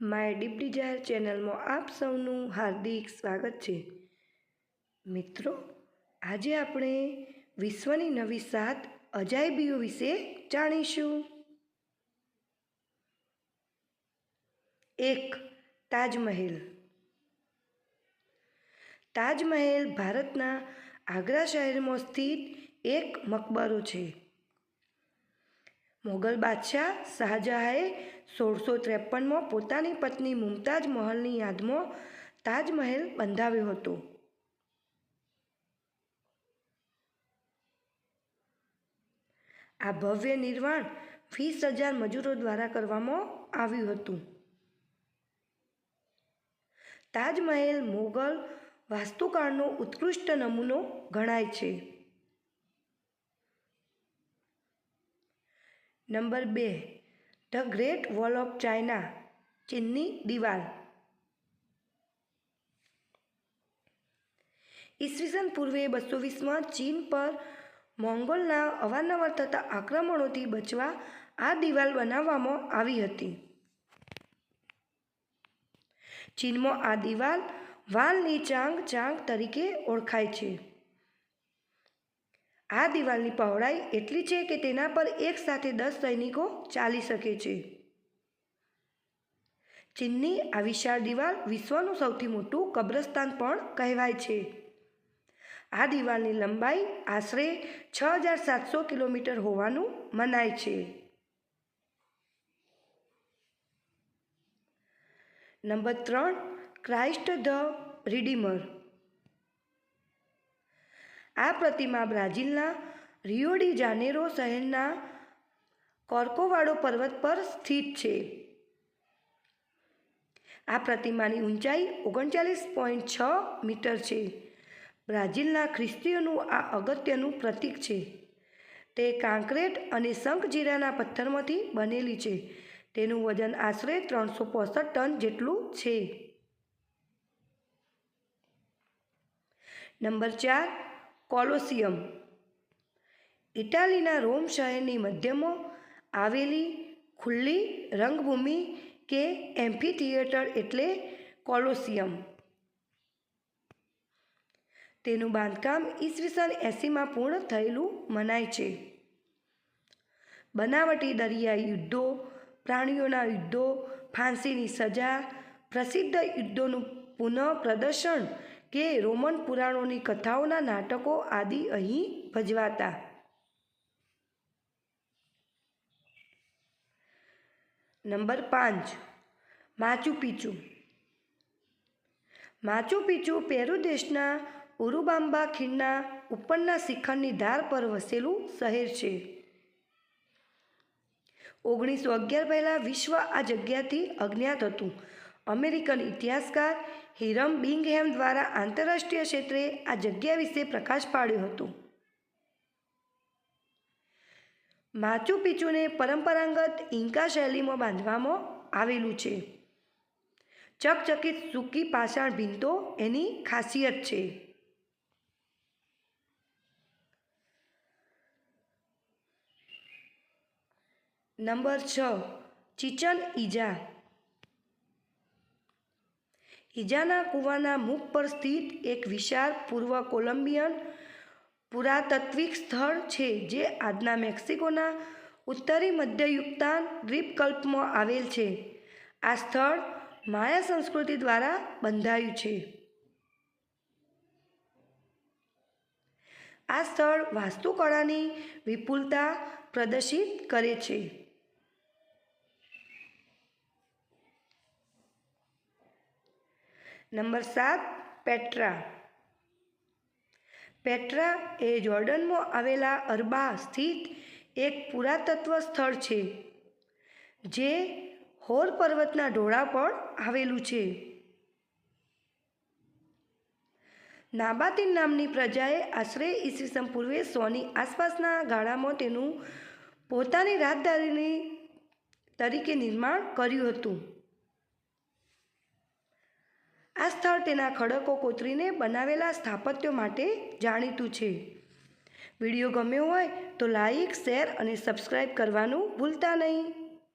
My deep Dzire ચેનલમાં આપ સૌનું હાર્દિક સ્વાગત છે. મિત્રો, આજે આપણે વિશ્વની નવી સાત અજાયબીઓ વિશે જાણીશું. એક, તાજમહેલ. તાજમહેલ ભારતના આગ્રા શહેરમાં સ્થિત એક મકબરો છે. મોગલ બાદશાહ શાહજહાએ સોળસો ત્રેપનમાં પોતાની પત્ની મુમતાજ મહલની યાદમાં તાજમહેલ બંધાવ્યો હતો. આ ભવ્ય નિર્માણ વીસ હજાર મજૂરો દ્વારા કરવામાં આવ્યું હતું. તાજમહેલ મોગલ વાસ્તુકાળનો ઉત્કૃષ્ટ નમૂનો ગણાય છે. નંબર બે, the great wall of China, ચીનની દિવાલ. ઈસવીસન પૂર્વે બસો વીસમાં ચીન પર મોંગોલના અવારનવાર થતા આક્રમણોથી બચવા આ દિવાલ બનાવવામાં આવી હતી. ચીનમાં આ દિવાલ વાલની ચાંગ ચાંગ તરીકે ઓળખાય છે. આ દિવાલની પહોળાઈ એટલી છે કે તેના પર એક સાથે દસ સૈનિકો ચાલી શકે છે. ચીનની આ વિશાળ દિવાલ વિશ્વનું સૌથી મોટું કબ્રસ્તાન પણ કહેવાય છે. આ દિવાલની લંબાઈ આશરે છ હજાર સાતસો કિલોમીટર હોવાનું મનાય છે. નંબર ત્રણ, ક્રાઇસ્ટ ધ રિડીમર. આ પ્રતિમા બ્રાઝિલના રિયોડી જાનેરો શહેરના કોર્કોવાડો પર્વત પર સ્થિત છે. આ પ્રતિમાની ઊંચાઈ ઓગણચાલીસ પોઈન્ટ છ મીટર છે. બ્રાઝિલના ખ્રિસ્તીઓનું આ અગત્યનું પ્રતીક છે. તે કાંકરેટ અને શંખજીરાના પથ્થરમાંથી બનેલી છે. તેનું વજન આશરે ત્રણસો પોસઠ ટન જેટલું છે. નંબર ચાર કોલોસિયમ. ઇટાલીના રોમ શહેરની મધ્યમાં આવેલી ખુલ્લી રંગભૂમિ કે એમ્ફી થિયેટર એટલે કોલોસિયમ. તેનું બાંધકામ ઈસવીસન એંસીમાં પૂર્ણ થયેલું મનાય છે. બનાવટી દરિયાઈ યુદ્ધો, પ્રાણીઓના યુદ્ધો, ફાંસીની સજા, પ્રસિદ્ધ યુદ્ધોનું પુનઃ પ્રદર્શન કે રોમન પુરાણોની કથાઓના નાટકો આદિ અહીં ભજવાતા. નંબર પાંચ. Machu Picchu. Machu Picchu Peru દેશના ઉરુબામ્બા ખીણના ઉપરના શિખરની ધાર પર વસેલું શહેર છે. ઓગણીસો અગિયાર પહેલાં વિશ્વ આ જગ્યાથી અજ્ઞાત હતું. અમેરિકન ઇતિહાસકાર હિરમ બિંગહેમ દ્વારા આંતરરાષ્ટ્રીય ક્ષેત્રે આ જગ્યા વિશે પ્રકાશ પાડ્યો હતો. માચુ પીચુને પરંપરાગત ઇન્કા શૈલીમાં બાંધવામાં આવેલું છે. ચકચકિત સૂકી પાષાણ ભીંતો એની ખાસિયત છે. નંબર છ. ચિચન ઈજા ઈજાના કૂવાના મુખ પર સ્થિત એક વિશાળ પૂર્વ કોલંબિયન પુરાતત્વિક સ્થળ છે, જે આજના મેક્સિકોના ઉત્તરી મધ્યયુક્તાન દ્વીપકલ્પમાં આવેલ છે. આ સ્થળ માયા સંસ્કૃતિ દ્વારા બંધાયું છે. આ સ્થળ વાસ્તુકળાની વિપુલતા પ્રદર્શિત કરે છે. નંબર સાત, પેટ્રા. પેટ્રા એ જોર્ડનમાં આવેલા અરબા સ્થિત એક પુરાતત્વ સ્થળ છે, જે હોર પર્વતના ઢોળા પર આવેલું છે. નાબાતીન નામની પ્રજાએ આશરે ઈસવીસન પૂર્વે સોની આસપાસના ગાળામાં તેનું પોતાની રાજધાની તરીકે નિર્માણ કર્યું હતું. આ સ્થળ તેના ખડકો કોતરીને બનાવેલા સ્થાપત્યો માટે જાણીતું છે. વીડિયો ગમ્યો હોય તો લાઈક, શેર અને સબસ્ક્રાઈબ કરવાનું ભૂલતા નહીં.